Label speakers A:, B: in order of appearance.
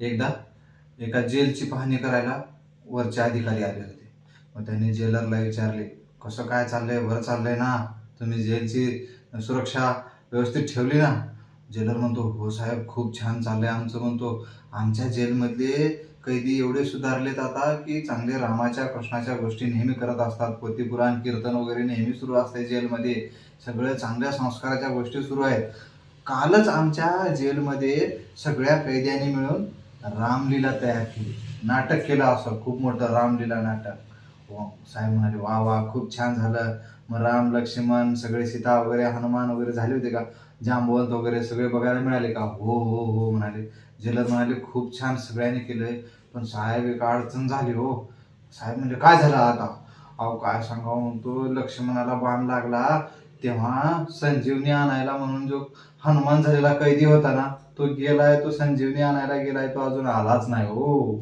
A: एकदा एका जेलची पाहणी करायला वरचे अधिकारी आले होते. मग त्यांनी जेलरला विचारले कसं काय चाललंय? बरं चाललंय ना? तुम्ही जेलची सुरक्षा व्यवस्थित ठेवली ना? जेलर म्हणतो हो साहेब खूप छान चाललंय आमचं म्हणतो. आमच्या जेलमधले कैदी एवढे सुधारलेत आता की चांगले रामाच्या कृष्णाच्या गोष्टी नेहमी करत असतात. पतीपुराण कीर्तन वगैरे नेहमी सुरू असते जेलमध्ये. सगळ्या चांगल्या संस्काराच्या गोष्टी सुरू आहेत. कालच आमच्या जेलमध्ये सगळ्या कैद्यांनी मिळून रामलीला तयार केली. नाटक केलं असं खूप मोठं रामलीला नाटक. साहेब म्हणाले वा वा खूप छान झालं. मग राम लक्ष्मण सगळे सीता वगैरे हनुमान वगैरे झाले होते का? जांबवंत वगैरे सगळे बघायला मिळाले का? हो हो हो म्हणाले. जलद म्हणाले खूप छान सगळ्यांनी केलंय. पण साहेब एक अडचण झाली हो. साहेब म्हणजे काय झालं आता? अहो काय सांगावं? म्हणतो लक्ष्मणाला बाण लागला. तेव्हा संजीवनी आणायला म्हणून जो हनुमान झालेला कैदी होता ना तो गेलाय तो संजीवनी आणायला गेलाय तो अजून आलाच नाही हो.